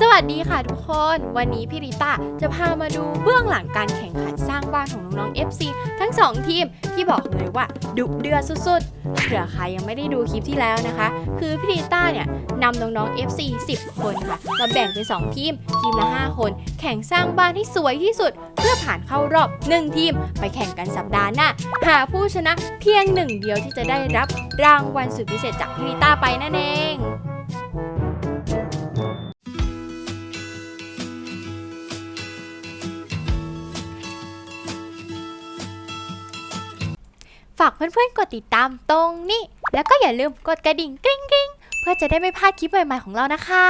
สวัสดีค่ะทุกคน วันนี้พี่ริต้าจะพามาดูเบื้องหลังการแข่งขันสร้างบ้านของน้องๆ FC ทั้ง 2 ทีมที่บอกเลยว่าดุเดือดสุดๆเผื่อใครยังไม่ได้ดูคลิปที่แล้วนะคะ คือพี่ริต้าเนี่ยนำน้องๆ FC 10 คนค่ะมาแบ่งเป็น 2 ทีม ทีมละ 5 คน แข่งสร้างบ้านที่สวยที่สุด เพื่อผ่านเข้ารอบ 1 ทีม ไปแข่งกันสัปดาห์หน้าหาผู้ชนะเพียงหนึ่งเดียวที่จะได้รับรางวัลสุดพิเศษจากพี่ริต้าไปนั่นเอง ฝากเพื่อนๆกดติดตามตรงนี้ แล้วก็อย่าลืมกดกระดิ่งกริ๊งๆ เพื่อจะได้ไม่พลาดคลิปใหม่ๆของเรานะคะ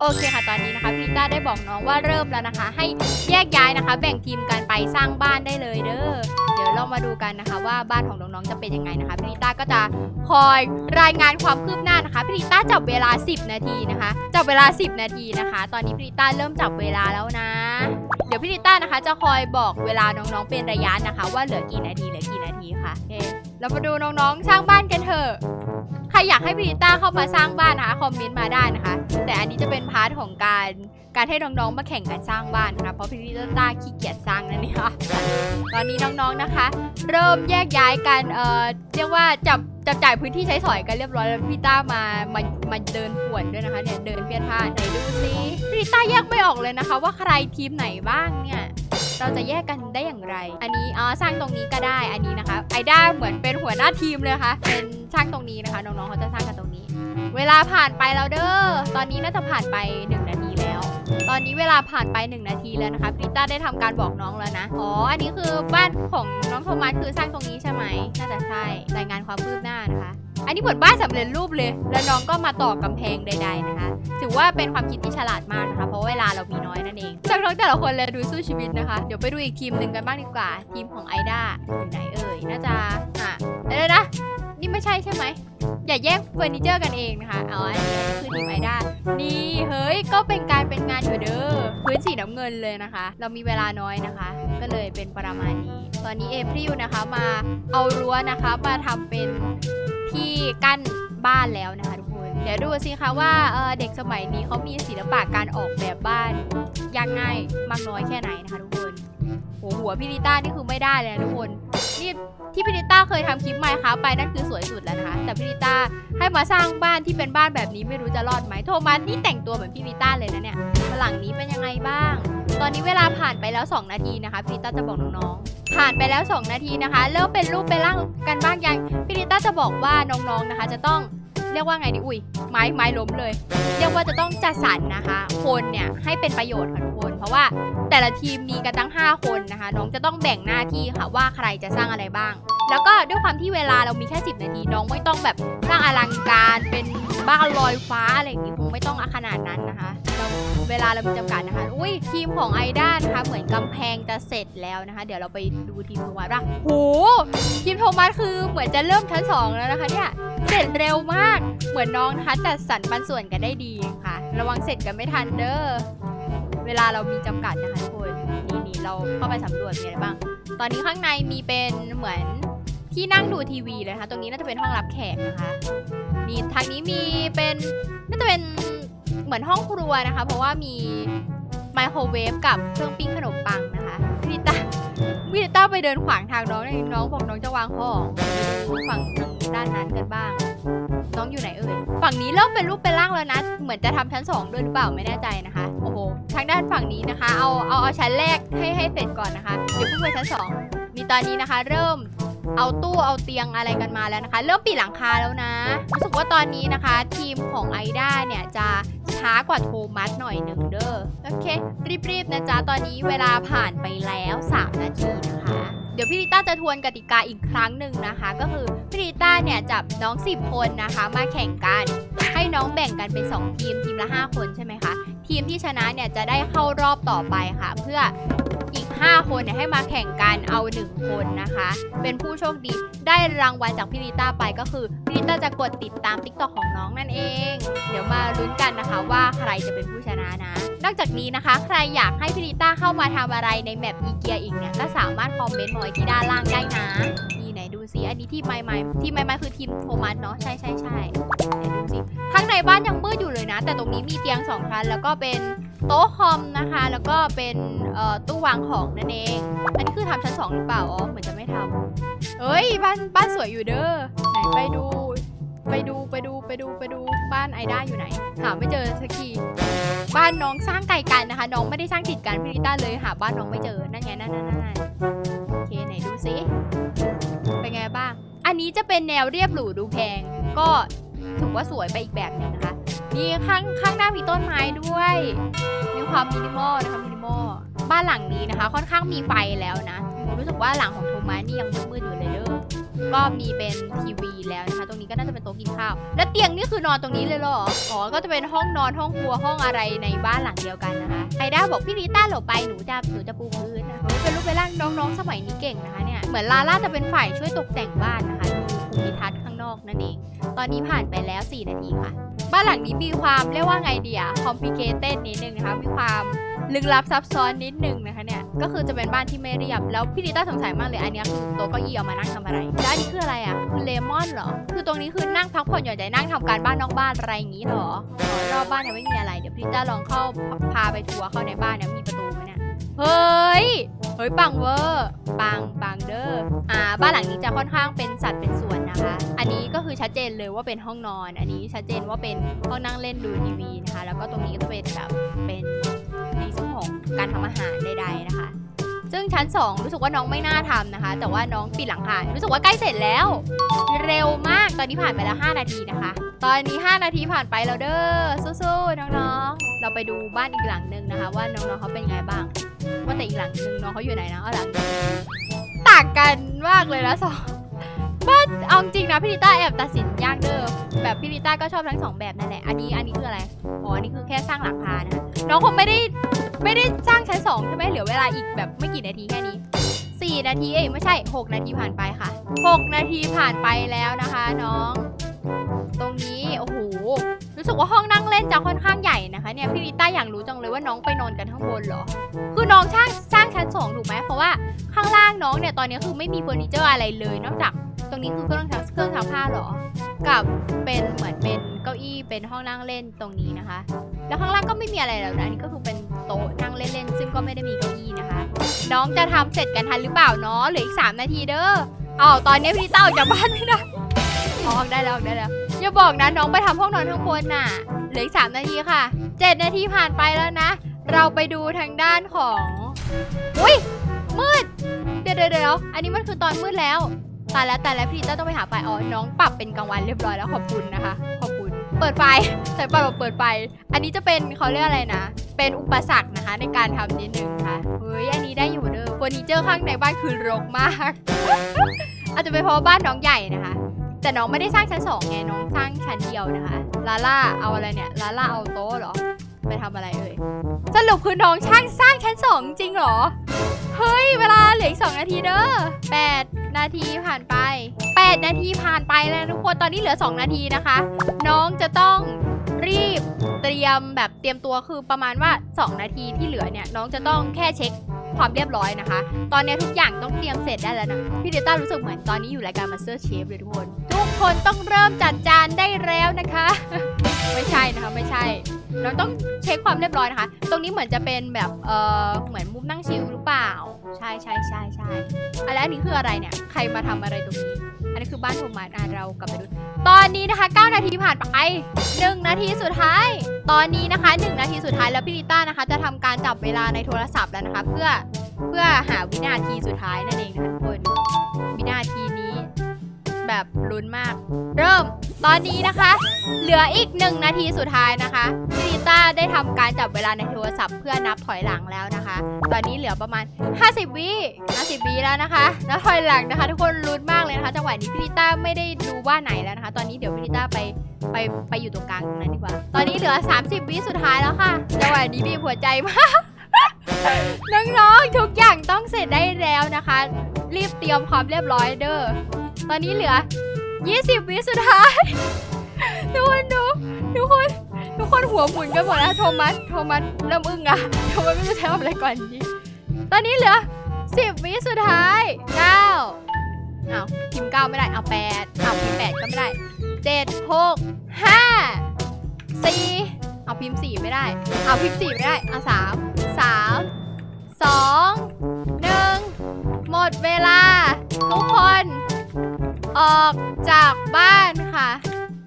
โอเคค่ะตอนนี้นะคะพีต้าได้บอกน้องว่าเริ่มแล้วนะคะ ให้แยกย้ายนะคะ แบ่งทีมกันไปสร้างบ้านได้เลยเด้อเดี๋ยวเรามาดูกันนะคะ ว่าบ้านของน้องๆจะเป็นยังไงนะคะพีต้าก็จะคอยรายงานความคืบหน้านะคะพีต้าจับเวลา 10 นาทีนะคะจับเวลา 10 นาทีนะคะ ตอนนี้พีต้าเริ่มจับเวลาแล้วนะ เดี๋ยวพีต้านะคะ จะคอยบอกเวลาน้องๆเป็นระยะนะคะ ว่าเหลือกี่นาทีเหลือกี่นาทีค่ะโอเคเรามาดูน้องๆสร้างบ้านกันเถอะ ครอยากให้พี่ลิต้าเข้ามาสร้างบ้านนะคะคอมเมนต์มาได้นะคะ แต่อันนี้จะเป็นพาร์ทของการการให้น้องๆมาแข่งกันสร้างบ้านนะคะเพราะพี่ลิต้าขี้เกียจสร้างนั่นเองค่ะตอนนี้น้องๆนะคะ เริ่มแยกย้ายกันเอ่อเรียกว่าจับจับจ่ายพื้นที่ใช้สอยกันเรียบร้อยแล้วพี่ต้ามามามาเดินป่วนด้วยนะคะเนี่ยเดินเพี้ยนท่าไหนดูซิพี่ต้าแยกไม่ออกเลยนะคะ ว่าใครทีมไหนบ้างเนี่ย เราจะแยกกันได้อย่างไร อันนี้อ๋อสร้างตรงนี้ก็ได้อันนี้นะคะไอด้าเหมือนเป็นหัวหน้าทีมเลยค่ะเป็นช่างตรงนี้นะคะน้องๆเขาจะสร้างกันตรงนี้ เวลาผ่านไปแล้วเด้อตอนนี้น่าจะผ่านไป 1 นาทีแล้ว ตอนนี้เวลาผ่านไป 1 นาทีแล้วนะคะพริต้าได้ทำการบอกน้องแล้วนะอ๋ออันนี้คือบ้านของน้องโทมัสคือสร้างตรงนี้ใช่ไหมน่าจะใช่รายงานความคืบหน้านะคะ อันนี้เหมือนบ้านสำเร็จรูปเลย แล้วน้องก็มาต่อกำแพงใด ๆ นะคะ ถือว่าเป็นความคิดที่ฉลาดมากนะคะ เพราะเวลาเรามีน้อยนั่นเอง จากน้องแต่ละคนเลยดูสู้ชีวิตนะคะ เดี๋ยวไปดูอีกทีมหนึ่งกันบ้างดีกว่า ทีมของไอด้าอยู่ไหนเอ่ย น่าจะอะเดี๋ยวนะ นี่ไม่ใช่ใช่ไหม อย่าแย่งเฟอร์นิเจอร์กันเองนะคะอ๋ออันนี้คือทีมไอด้านี่เฮ้ย ก็เป็นการเป็นงานอยู่เด้อ พื้นสีน้ำเงินเลยนะคะ เรามีเวลาน้อยนะคะ ก็เลยเป็นประมาณนี้ ตอนนี้เอพริวนะคะมาเอารั้วนะคะมาทำเป็น ที่กั้นบ้านแล้วนะคะทุกคน เดี๋ยวดูสิคะว่าเเด็กสมัยนี้เขามีศิลปะการออกแบบบ้านยากง่ายมากน้อยแค่ไหนนะคะทุกคน หหัวพี่ลิต้านี่คือไม่ได้เลยนะทุกคนนี่ที่พี่ลิต้าเคยทำคลิปไมค์คะไปนั่นคือสวยสุดแล้วนะคะแต่พี่ลิต้าให้มาสร้างบ้านที่เป็นบ้านแบบนี้ไม่รู้จะรอดไหมโทมัสนี่แต่งตัวเหมือนพี่วิต้าเลยนะเนี่ยหลังนี้เป็นยังไงบ้าง ตอนนี้เวลาผ่านไปแล้ว 2 นาทีนะคะพี่ลิต้าจะบอกน้องๆผ่านไปแล้ว 2 นาทีนะคะเริ่มเป็นรูปเป็นร่างกันบ้างยังพี่ลิต้าจะบอกว่าน้องๆนะคะ จะต้องเรียกว่าไงดีอุ้ยไม้ไม้ล้มเลย เรียกว่าจะต้องจัดสรรนะคะ คนเนี่ยให้เป็นประโยชน์ค่ะทุกคน ราะว่าแต่ละทีมมีกันตั้ง 5 คนนะคะ น้องจะต้องแบ่งหน้าที่ค่ะว่าใครจะสร้างอะไรบ้าง แล้วก็ด้วยความที่เวลาเรามีแค่ 10 นาที น้องไม่ต้องแบบสร้างอลังการเป็นบ้านลอยฟ้าอะไรอย่างนี้คงไม่ต้องขนาดนั้นนะคะเราเวลาเรามีจำกัดนะคะ อุ้ยทีมของไอด้านะคะเหมือนกำแพงจะเสร็จแล้วนะคะ เดี๋ยวเราไปดูทีมโทมัสบ้างโหทีมโทมัสคือเหมือนจะเริ่มชั้นสองแล้วนะคะเนี่ยเสร็จเร็วมาก เหมือนน้องนะคะจัดสรรปันส่วนกันได้ดีค่ะ ระวังเสร็จกันไม่ทันเด้อ เวลาเรามีจำกัดนะคะทุกคนนี่นี่เราเข้าไปสำรวจมีอะไรบ้าง ตอนนี้ข้างในมีเป็นเหมือนที่นั่งดูทีวีเลยนะคะตรงนี้น่าจะเป็นห้องรับแขกนะคะนี่ทางนี้มีเป็นน่าจะเป็นเหมือนห้องครัวนะคะ เพราะว่ามีไมโครเวฟกับเครื่องปิ้งขนมปังนะคะวิต้าวิต้าไปเดินขวางทางน้องเลยน้องบอกน้องจะวางของฝั่งทางด้านนั้นกันบ้าง น้องอยู่ไหนเอ่ย ฝั่งนี้เริ่มเป็นรูปเป็นร่างแล้วนะ เหมือนจะทำชั้นสองด้วยหรือเปล่าไม่แน่ใจนะคะ โอ้โห ทางด้านฝั่งนี้นะคะ เอาเอาเอาชั้นแรกให้ให้เสร็จก่อนนะคะ เดี๋ยวเพิ่งไปชั้นสองมีตอนนี้นะคะ เริ่มเอาตู้เอาเตียงอะไรกันมาแล้วนะคะ เริ่มปิดหลังคาแล้วนะรู้สึกว่าตอนนี้นะคะ ทีมของไอด้าเนี่ยจะช้ากว่าโทมัสหน่อยหนึ่งเด้อโอเค รีบๆนะจ๊ะตอนนี้เวลาผ่านไปแล้ว 3 นาทีนะคะ เดี๋ยวพี่ลิต้าจะทวนกติกาอีกครั้งหนึ่งนะคะ ก็คือพี่ลิต้าเนี่ยจับน้อง 10 คนนะคะ มาแข่งกัน ให้น้องแบ่งกันเป็น 2 ทีมทีมละ 5 คนใช่ไหมคะ ทีมที่ชนะเนี่ยจะได้เข้ารอบต่อไปค่ะ เพื่อ 5 คนเนี่ยให้มาแข่งกันเอา 1 คนนะคะ เป็นผู้โชคดีได้รางวัลจากพี่ริต้าไปก็คือพี่ริต้าจะกดติดตาม t ิ k t o k ของน้องนั่นเอง เดี๋ยวมาลุ้นกันนะคะว่าใครจะเป็นผู้ชนะนะ นอกจากนี้นะคะ ใครอยากให้พี่ริต้าเข้ามาทำอะไรในแมปอีเกียอีกเนี่ยก็สามารถคอมเมนต์มาที่ด้านล่างได้นะนี่ไหนดูซิอันนี้ทีมไมไมทีมไมไมคือทีมโทมัสเนาะใช่ใช่ใช่ ข้างในบ้านยังมืดอยู่เลยนะ แต่ตรงนี้มีเตียงสองชั้นแล้วก็เป็นโต๊ะคอมนะคะ แล้วก็เป็นตู้วางของนั่นเอง อันนี้คือทำชั้นสองหรือเปล่าอ๋อเหมือนจะไม่ทำเอ้ยบ้านบ้านสวยอยู่เด้อไหนไปดู ไปดูไปดูไปดูไปดูบ้านไอด้าอยู่ไหน หาไม่เจอสักทีบ้านน้องสร้างไกลกันนะคะ น้องไม่ได้สร้างติดกันพี่ลิต้าเลยหาบ้านน้องไม่เจอนั่นไงนั่นนั่นนั่นโอเคไหนดูสิเป็นไงบ้าง อันนี้จะเป็นแนวเรียบหรูดูแพงก็ ถือว่าสวยไปอีกแบบหนึงนะคะนี่ข้างข้างหน้ามีต้นไม้ด้วย มีความมินิมอลนะคะมินิมอลบ้านหลังนี้นะคะ ค่อนข้างมีไฟแล้วนะรู้สึกว่าหลังของโทมัสนี่ยังมืดๆอยู่เลยเด้อก็มีเป็นทีวีแล้วนะคะ ตรงนี้ก็น่าจะเป็นโต๊ะกินข้าว แล้วเตียงนี่คือนอนตรงนี้เลยเหรออ๋อก็จะเป็นห้องนอนห้องครัวห้องอะไรในบ้านหลังเดียวกันนะคะไอด้าบอกพี่ริต้าหลบไปหนูจะหนูจะปูพื้นนะเฮ้ยเป็นรูปเป็นร่างน้องๆสมัยนี้เก่งนะคะเนี่ยเหมือนลาล่าจะเป็นฝ่ายช่วยตกแต่งบ้านนะคะดูภูมิทัศน์ อกนั่นเอง ตอนนี้ผ่านไปแล้ว 4 นาทีค่ะ บ้านหลังนี้มีความเรียกว่าไงเดียคอมพลิเคเต็ดนิดนึงนะคะ มีความลึกลับซับซ้อนนิดนึงนะคะเนี่ย ก็คือจะเป็นบ้านที่ไม่เรียบ แล้วพี่ดิต้าสงสัยมากเลยอันนี้คือโต๊ะเก้าอี้เอามานั่งทำอะไรแล้วอันนี้คืออะไรอะคือเลมอนเหรอ คือตรงนี้คือนั่งพักผ่อนหย่อนใจนั่งทำการบ้านนอกบ้านอะไรอย่างงี้เหรออ๋อรอบบ้านเนี่ยไม่มีอะไร เดี๋ยวพี่ดิต้าลองเข้าพาไปทัวร์เข้าในบ้านเนี่ยมีประตูไหมเนี่ย เฮ้ย เฮ้ยปังเวอร์ปังปังเด้ออ่าบ้านหลังนี้จะค่อนข้างเป็นสัดเป็นส่วนนะคะ อันนี้ก็คือชัดเจนเลยว่าเป็นห้องนอน อันนี้ชัดเจนว่าเป็นห้องนั่งเล่นดูทีวีนะคะ แล้วก็ตรงนี้ก็จะเป็นแบบเป็นในส่วนของการทำอาหารใดๆนะคะ ซึ่งชั้น 2 รู้สึกว่าน้องไม่น่าทำนะคะ แต่ว่าน้องปิดหลังคารู้สึกว่าใกล้เสร็จแล้ว เร็วมากตอนนี้ผ่านไปแล้ว5นาทีนะคะ ตอนนี้ 5 นาทีผ่านไปแล้วเด้อสู้ๆน้องๆ เราไปดูบ้านอีกหลังหนึ่งนะคะ ว่าน้องๆเขาเป็นไงบ้าง ว่าแต่อีกหลังหนึ่งน้องเขาอยู่ไหนนะเอาหลังต่างกันมากเลยนะสองบ้าเอาจริงนะพี่ลิต้าแอบตัดสินยากเด้อแบบพี่ลิต้าก็ชอบทั้งสองแบบนั่นแหละอันนี้อันนี้คืออะไรอ๋ออันนี้คือแค่สร้างหลังคานะคะน้องคงไม่ได้ไม่ได้สร้างชั้นสองใช่ไหมเหลือเวลาอีกแบบไม่กี่นาทีแค่นี้สี่นาทีเอ้ยไม่ใช่หกนาทีผ่านไปค่ะหกนาทีผ่านไปแล้วนะคะ น้อง ตรงนี้ โอ้โห รู้สึกว่าห้องนั่งเล่นจะค่อนข้างใหญ่นะคะเนี่ยพี่ลิต้าอยากรู้จังเลยว่าน้องไปนอนกันข้างบนเหรอ คือน้องสร้างสร้างชั้นสองถูกไหมเพราะว่าข้างล่างน้องเนี่ยตอนนี้คือไม่มีเฟอร์นิเจอร์อะไรเลย นอกจากตรงนี้คือเครื่องซักเครื่องซักผ้าเหรอ กับเป็นเหมือนเป็นเก้าอี้เป็นห้องนั่งเล่นตรงนี้นะคะ แล้วข้างล่างก็ไม่มีอะไรแล้วนะอันนี้ก็คือเป็นโต๊ะนั่งเล่นๆซึ่งก็ไม่ได้มีเก้าอี้นะคะ น้องจะทำเสร็จกันทันหรือเปล่าเนาะเหลืออีก 3 นาทีเด้ออ้าวตอนนี้พี่เต้าออกจากบ้านไม่ได้ออออกได้แล้วออกได้แล้ว อย่าบอกนะน้องไปทำห้องนอนข้างบนน่ะ เหลืออีก3นาทีค่ะ7นาทีผ่านไปแล้วนะ เราไปดูทางด้านของ อุ้ยมืด เดี๋ยวเดี๋ยวอันนี้มันคือตอนมืดแล้วตายแล้วตายแล้วพี่ต้าต้องไปหาไฟอ๋อน้องปรับเป็นกลางวันเรียบร้อยแล้วขอบคุณนะคะ ขอบคุณ เปิดไฟใส่ปรับเปิดไฟ อันนี้จะเป็นเขาเรียกอะไรนะ เป็นอุปสรรคนะคะในการทำนิดนึงค่ะเฮ้ยอันนี้ได้อยู่เด้อเฟอร์นิเจอร์ข้างในบ้านคือรกมาก อาจจะเป็นเพราะบ้านน้องใหญ่นะคะ แต่น้องไม่ได้สร้างชั้นสองไงน้องสร้างชั้นเดียวนะคะลาล่าเอาอะไรเนี่ยลาล่าเอาโต๊ะเหรอไปทำอะไรเอ่ยสรุปคือน้องช่างสร้างชั้นสองจริงเหรอเฮ้ยเวลาเหลืออีก2นาทีเด้อ8นาทีผ่านไป8นาทีผ่านไปแล้วทุกคนตอนนี้เหลือ2นาทีนะคะ น้องจะต้องรีบเตรียมแบบเตรียมตัวคือประมาณว่า 2 นาทีที่เหลือเนี่ย น้องจะต้องแค่เช็ค ความเรียบร้อยนะคะ ตอนนี้ทุกอย่างต้องเตรียมเสร็จได้แล้วนะพี่เดต้ารู้สึกเหมือนตอนนี้อยู่รายการ Master Chef เลยทุกคน ทุกคนต้องเริ่มจัดจานได้แล้วนะคะ ไม่ใช่นะคะไม่ใช่ เราต้องเช็คความเรียบร้อยนะคะ ตรงนี้เหมือนจะเป็นแบบเออเหมือนมุมนั่งชิลหรือเปล่า ใช่ใช่ใช่ใช่อะแล้วอันนี้คืออะไรเนี่ยใครมาทำอะไรตรงนี้ อันนี้คือบ้านโทมัสอะเรากลับไปดูตอนนี้นะคะ 9 นาทีผ่านไป 1 นาทีสุดท้าย ตอนนี้นะคะ 1 นาทีสุดท้ายแล้วพี่ลิต้านะคะ จะทำการจับเวลาในโทรศัพท์แล้วนะคะ เพื่อเพื่อหาวินาทีสุดท้ายนั่นเองนะคะทุกคนวินาทีนี้ แบบลุ้นมาก เริ่ม ตอนนี้นะคะ เหลืออีกหนึ่งนาทีสุดท้ายนะคะพีนิต้าได้ทำการจับเวลาในโทรศัพท์เพื่อนับถอยหลังแล้วนะคะ ตอนนี้เหลือประมาณ 50 วิ50 วิแล้วนะคะ แล้วถอยหลังนะคะ ทุกคนลุ้นมากเลยนะคะจังหวะนี้พี่ิต้าไม่ได้ดูว่าไหนแล้วนะคะ ตอนนี้เดี๋ยวพี่ิต้าไปไปไปอยู่ตรงกลางตรงนั้นดีกว่า ตอนนี้เหลือ 30 วิสุดท้ายแล้วค่ะจังหวะนี้มีหัวใจมากน้องๆทุกอย่างต้องเสร็จได้แล้วนะคะ รีบเตรียมความเรียบร้อยเด้อตอนนี้เหลือ 20 วิสุดท้าย ทุกคนดู ทุกคน ทุกคนหัวหมุนกันหมดแล้วโทมัส โทมัสเริ่มอึ้งอะโทมัสไม่รู้จะทำอะไรก่อนดีตอนนี้เหลือ 10 วิสุดท้าย 9อ้าวพิมพ์เก้าไม่ได้เอาแปดเอาพิมพ์แปดก็ไม่ได้เจ็ดหกห้าสี่เอาพิมพ์สี่ไม่ได้ เอาพิมพ์สี่ไม่ได้เอาสามสามสองหนึ่งหมดเวลา ทุกคน ออกจากบ้านค่ะ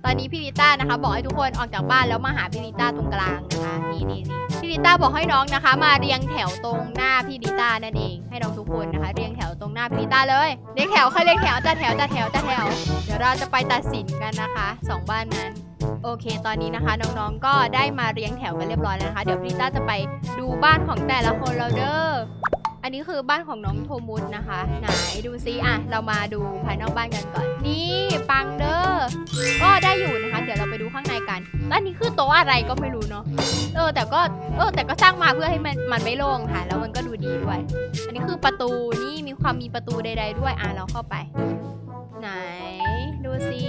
ตอนนี้พี่ลิต้านะคะ บอกให้ทุกคนออกจากบ้านแล้วมาหาพี่ลิต้าตรงกลางนะคะนี่นี่นี่พี่ลิต้าบอกให้น้องนะคะ มาเรียงแถวตรงหน้าพี่ลิต้านั่นเองให้น้องทุกคนนะคะ เรียงแถวตรงหน้าพี่ลิต้าเลยเรียงแถวใครเรียงแถวจัดแถวจัดแถวจัดแถว เดี๋ยวเราจะไปตัดสินกันนะคะสองบ้านนั้นโอเค ตอนนี้นะคะน้องๆ ก็ได้มาเรียงแถวกันเรียบร้อยแล้วนะคะ เดี๋ยวพี่ลิต้าจะไปดูบ้านของแต่ละคนเราเด้อ อันนี้คือบ้านของน้องโทมุสนะคะ ไหนดูซิอะ เรามาดูภายนอกบ้านกันก่อน อันนี้คือโต๊ะอะไรก็ไม่รู้เนาะ เออ แต่ก็ เออ แต่ก็สร้างมาเพื่อให้มันมันไม่โล่งค่ะ แล้วมันก็ดูดีด้วย อันนี้คือประตู นี่มีความมีประตูใด ๆ ด้วย อะเราเข้าไป ไหน ดูซิ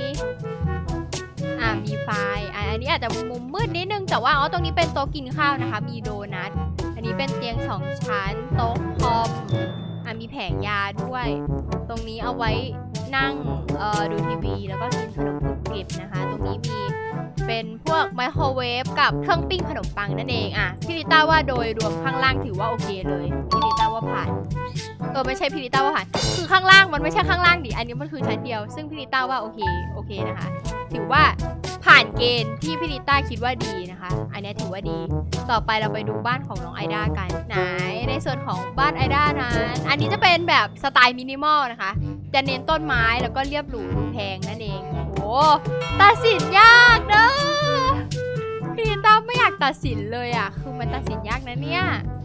อะมีไฟอะอันนี้อาจจะมุมมืดนิดนึง แต่ว่า อ๋อ ตรงนี้เป็นโต๊ะกินข้าวนะคะ มีโดนัท อันนี้เป็นเตียงสองชั้น โต๊ะคอมอะมีแผงยาด้วย ตรงนี้เอาไว้นั่ง เอ่อ ดูทีวี แล้วก็กินขนม กริบนะคะ ตรงนี้มีเป็นพวกไมโครเวฟกับเครื่องปิ้งขนมปังนั่นเองอะพี่ลิต้าว่าโดยรวมข้างล่างถือว่าโอเคเลยพี่ลิต้าว่าผ่านเออไม่ใช่พี่ลิต้าว่าผ่านคือข้างล่างมันไม่ใช่ข้างล่างดิอันนี้มันคือชั้นเดียว ซึ่งพี่ลิต้าว่าโอเคโอเคนะคะ ถือว่าผ่านเกณฑ์ที่พี่ลิต้าคิดว่าดีนะคะ อันนี้ถือว่าดี ต่อไปเราไปดูบ้านของน้องไอด้ากันไหนในส่วนของบ้านไอด้านั้นอันนี้จะเป็นแบบสไตล์มินิมอลนะคะ จะเน้นต้นไม้แล้วก็เรียบหรูดูแพงนั่นเอง ตัดสินยากเด้อพี่ลิต้าไม่อยากตัดสินเลยอะ คือมันตัดสินยากนะเนี่ย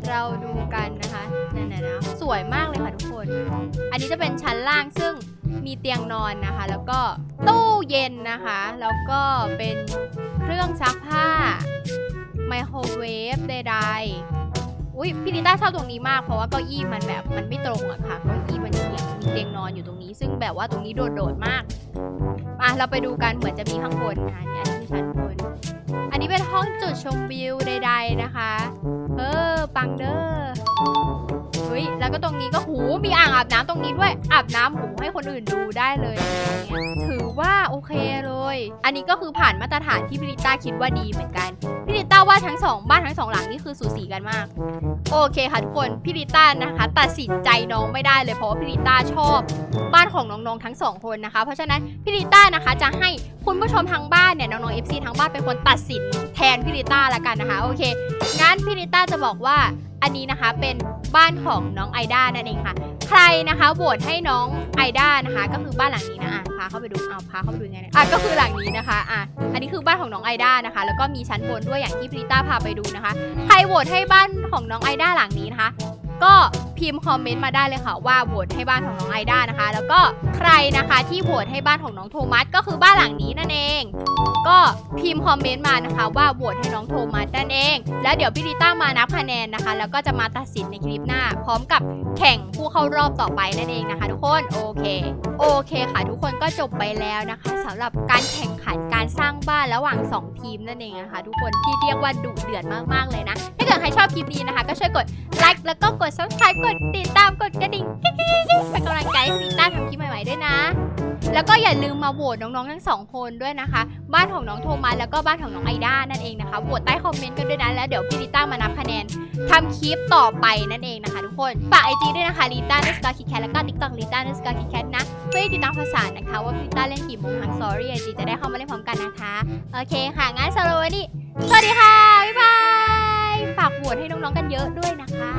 เราดูกันนะคะนั่นนะสวยมากเลยค่ะทุกคน อันนี้จะเป็นชั้นล่างซึ่งมีเตียงนอนนะคะ แล้วก็ตู้เย็นนะคะ แล้วก็เป็นเครื่องซักผ้าไมโครเวฟใดๆ อุ้ยพี่ลิต้าชอบตรงนี้มากเพราะว่าเก้าอี้มันแบบมันไม่ตรงอะค่ะเก้าอี้มันเฉียมีเตียงนอนอยู่ตรงนี้ ซึ่งแบบว่าตรงนี้โดดๆมากอะเราไปดูกันเหมือนจะมีข้างบนค่ะนี่อันนี้คือชั้นบน อันนี้เป็นห้องจุดชมวิวใด ๆนะคะ เออปังเด้อเฮ้ยแล้วก็ตรงนี้ก็หูมีอ่างอาบน้ำตรงนี้ด้วยอาบน้ำหูให้คนอื่นดูได้เลยอย่างเงี้ยถือว่าโอเคเอันนี้ก็คือผ่านมาตรฐานที่พี่ลิต้าคิดว่าดีเหมือนกันพี่ลิต้าว่าทั้งสองบ้านทั้งสองหลังนี่คือสูสีกันมาก โอเคค่ะทุกคนพี่ลิต้านะคะ ตัดสินใจน้องไม่ได้เลยเพราะว่าพี่ลิต้าชอบบ้านของน้องๆทั้งสองคนนะคะ เพราะฉะนั้นพี่ลิต้านะคะจะให้คุณผู้ชมทางบ้านเนี่ยน้องๆ FC ทางบ้านเป็นคนตัดสินแทนพี่ลิต้าละกันนะคะโอเคงั้นพี่ลิต้าจะบอกว่าอันนี้นะคะเป็นบ้านของน้องไอด้านั่นเองค่ะ ใครนะคะโหวตให้น้องไอด้านะคะ ก็คือบ้านหลังนี้นะอะพาเข้าไปดูเอาพาเข้าไปดูไงเนี่ยอะก็คือหลังนี้นะคะอะอันนี้คือบ้านของน้องไอด้านะคะ แล้วก็มีชั้นบนด้วยอย่างที่พริต้าพาไปดูนะคะ ใครโหวตให้บ้านของน้องไอด้าหลังนี้นะคะ ก็พิมพ์คอมเมนต์มาได้เลยค่ะว่าโหวตให้บ้านของน้องไอด้านะคะ แล้วก็ใครนะคะที่โหวตให้บ้านของน้องโทมัสก็คือบ้านหลังนี้นั่นเอง ก็พิมพ์คอมเมนต์มานะคะ ว่าโหวตให้น้องโทมัสนั่นเอง แล้วเดี๋ยวพี่ลิต้ามานับคะแนนนะคะ แล้วก็จะมาตัดสินในคลิปหน้า พร้อมกับแข่งผู้เข้ารอบต่อไปนั่นเองนะคะ ทุกคนโอเค โอเคค่ะ ทุกคนก็จบไปแล้วนะคะสำหรับการแข่งขันการสร้างบ้านระหว่าง 2 ทีมนั่นเองนะคะ ทุกคนที่เรียกว่าดุเดือดมากๆเลยนะถ้าเกิดใครชอบคลิปนี้นะคะ ก็ช่วยกดไลค์แล้วก็กด subscribe กดติดตามกดกระดิ่งเป็นกำลังใจให้ลิต้าทำคลิปใหม่ๆด้วยนะ แล้วก็อย่าลืมมาโหวตน้องๆทั้งสองคนด้วยนะคะ บ้านของน้องโทมัสแล้วก็บ้านของน้องไอด้านั่นเองนะคะโหวตใต้คอมเมนต์กันด้วยนะแล้วเดี๋ยวพี่ลิต้ามานับคะแนนทำคลิปต่อไปนั่นเองนะคะ ทุกคนฝากไอจีด้วยนะคะลิต้าเนสกาคิแคทแล้วก็ติ๊กต็อกลิต้าเนสกาคิแคทนะเพื่อติดตามข่าวสานะคะ ว่าพี่ลิต้าเล่นกี่โมงทางสอรี่ไอจีจะได้เข้ามาเล่นพร้อมกันนะคะโอเคค่ะงั้นสำหรับวันนี้สวัสดีค่ะบ๊ายบาย ฝากโหวตให้น้องๆกันเยอะด้วยนะคะ